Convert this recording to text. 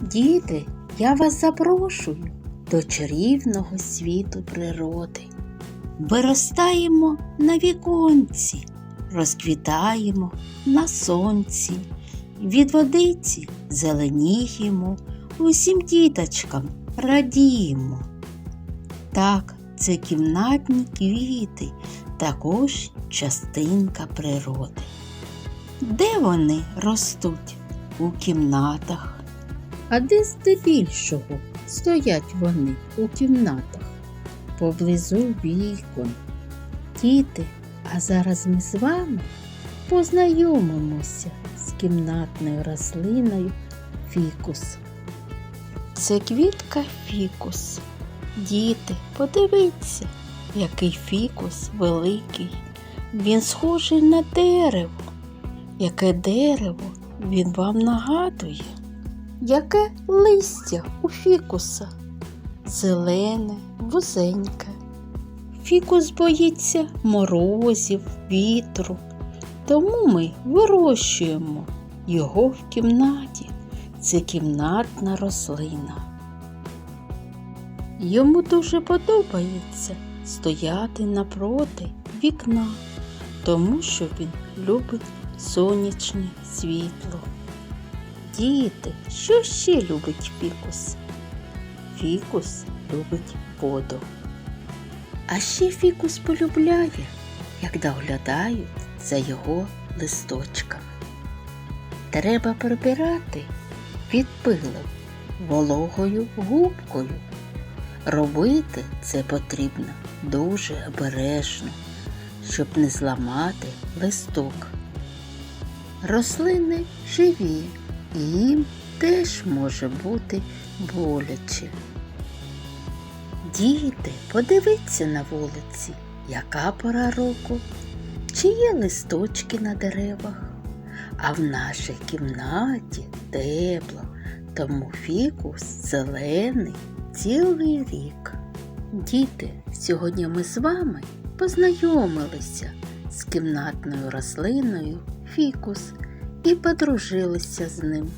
Діти, я вас запрошую до чарівного світу природи. Виростаємо на віконці, розквітаємо на сонці, від водиці зеленіємо, усім діточкам радіємо. Так, це кімнатні квіти, також частинка природи. Де вони ростуть? У кімнатах. А де здебільшого стоять вони у кімнатах? Поблизу вікон. Діти, а зараз ми з вами познайомимося з кімнатною рослиною фікус. Це квітка фікус. Діти, подивіться, який фікус великий. Він схожий на дерево. Яке дерево він вам нагадує? Яке листя у фікуса? Зелене, вузеньке. Фікус боїться морозів, вітру, тому ми вирощуємо його в кімнаті. Це кімнатна рослина. Йому дуже подобається стояти напроти вікна, тому що він любить сонячне світло. Діти, що ще любить фікус? Фікус любить воду. А ще фікус полюбляє, як доглядають за його листочками. Треба прибирати під пилом вологою губкою. Робити це потрібно дуже обережно, щоб не зламати листок. Рослини живі, їм теж може бути боляче. Діти, подивіться на вулиці, яка пора року, чи є листочки на деревах. А в нашій кімнаті тепло, тому фікус зелений цілий рік. Діти, сьогодні ми з вами познайомилися з кімнатною рослиною фікус і подружилися з ним.